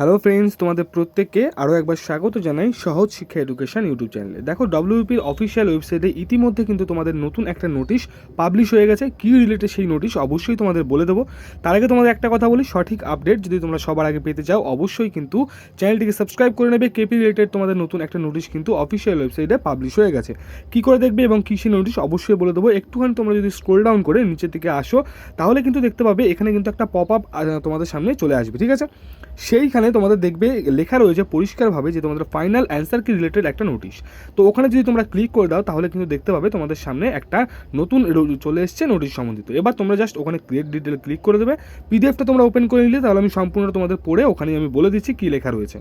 Hello friends তোমাদের প্রত্যেককে আরও একবার স্বাগত জানাই সহজ শিক্ষা এডুকেশন ইউটিউব চ্যানেলে দেখো ডব্লিউপির অফিসিয়াল ওয়েবসাইটে ইতিমধ্যে কিন্তু তোমাদের নতুন একটা নোটিশ পাবলিশ হয়ে গেছে। কী রিলেটেড সেই নোটিশ অবশ্যই তোমাদের বলে দেবো। তার আগে তোমাদের একটা কথা বলি, সঠিক আপডেট যদি তোমরা সবার আগে পেতে চাও, অবশ্যই কিন্তু চ্যানেলটিকে সাবস্ক্রাইব করে নেবে। কেপি রিলেটেড তোমাদের নতুন একটা নোটিশ কিন্তু অফিসিয়াল ওয়েবসাইটে পাবলিশ হয়ে গেছে। কী করে দেখবে এবং কী সেই নোটিশ অবশ্যই বলে দেবো। একটুখানি তোমরা যদি স্ক্রোল ডাউন করে নিচের দিকে আসো, তাহলে কিন্তু দেখতে পাবে, এখানে কিন্তু একটা পপ আপ তোমাদের সামনে চলে আসবে, ঠিক আছে? সেইখানে তোমাদের দেখবে লেখা রয়েছে পরিষ্কারভাবে যে তোমাদের ফাইনাল অ্যান্সার কি রিলেটেড একটা নোটিশ তো ওখানে যদি তোমরা ক্লিক করে দাও, তাহলে কিন্তু দেখতে পাবে তোমাদের সামনে একটা নতুন চলে এসছে নোটিশ সম্বন্ধিত। এবার তোমরা জাস্ট ওখানে ক্রিয়েট ডিটেল ক্লিক করে দেবে। পিডিএফটা তোমরা ওপেন করে নিলে, তাহলে আমি সম্পূর্ণ তোমাদের পড়ে ওখানে আমি বলে দিচ্ছি কী লেখা রয়েছে।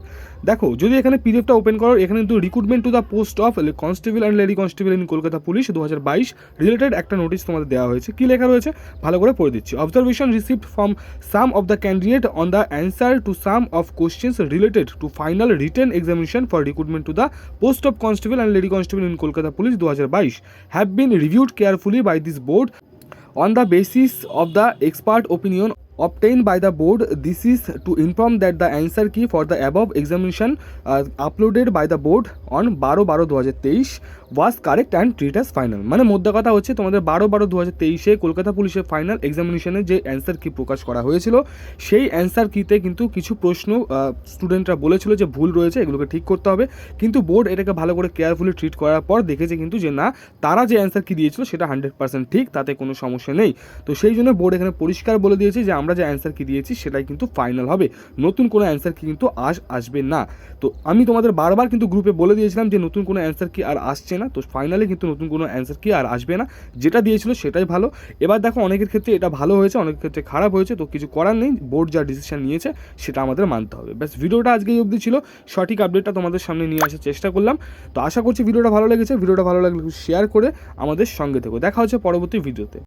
দেখো, যদি এখানে পিডিএফটা ওপেন করো, এখানে কিন্তু recruitment to the post of constable and lady constable in Kolkata police দু হাজার বাইশ রিলেটেড একটা নোটিশ তোমাদের দেওয়া হয়েছে। কী লেখা রয়েছে? ভালো করে পড়ে দিচ্ছি। Observation received from some of the candidate on the answer to some of related to final written examination for recruitment to the post of constable and lady constable in Kolkata police দু হাজার বাইশ have been reviewed carefully by this board on the basis of the expert opinion obtained by the board this is to inform that the answer key for the above examination uh, uploaded by the board on বারো বারো দু হাজার তেইশ was correct and treat final মানে মোদ্দা কথা হচ্ছে তোমাদের বারো বারো দু হাজার তেইশে কলকাতা পুলিশের ফাইনাল এক্সামিনেশনে যে অ্যান্সার কি প্রকাশ করা হয়েছিল সেই অ্যান্সার কিতে কিন্তু কিছু প্রশ্ন স্টুডেন্টরা বলেছিল যে ভুল রয়েছে এগুলোকে ঠিক করতে হবে। কিন্তু বোর্ড এটাকে ভালো করে কেয়ারফুলি ট্রিট করার পর দেখেছে কিন্তু যে না তারা যে অ্যান্সার কি দিয়েছিল সেটা হান্ড্রেড পার্সেন্ট ঠিক তাতে কোনো সমস্যা নেই। তো সেই জন্য বোর্ড এখানে পরিষ্কার বলে দিয়েছে যে আমরা যে অ্যান্সার কি দিয়েছি সেটাই কিন্তু ফাইনাল হবে। নতুন কোনো অ্যান্সার কি কিন্তু আস, আসবে না। তো আমি তোমাদের বারবার কিন্তু গ্রুপে বলে দিয়েছিলাম যে নতুন কোনো অ্যান্সার কি আর আসছে না। তো ফাইনালি কিন্তু নতুন কোনো অ্যান্সার কি আর আসবে না। যেটা দিয়েছিল সেটাই ভালো। এবার দেখো অনেকের ক্ষেত্রে এটা ভালো হয়েছে, অনেকের ক্ষেত্রে খারাপ হয়েছে। তো কিছু করার নেই বোর্ড যা ডিসিশন নিয়েছে সেটা আমাদের মানতে হবে। ব্যাস, ভিডিওটা আজকে অবধি ছিল। সঠিক আপডেটটা তোমাদের সামনে নিয়ে আসার চেষ্টা করলাম। তো আশা করছি ভিডিওটা ভালো লেগেছে। ভিডিওটা ভালো লাগলে শেয়ার করে আমাদের সঙ্গে থেকো। দেখা হচ্ছে পরবর্তী ভিডিওতে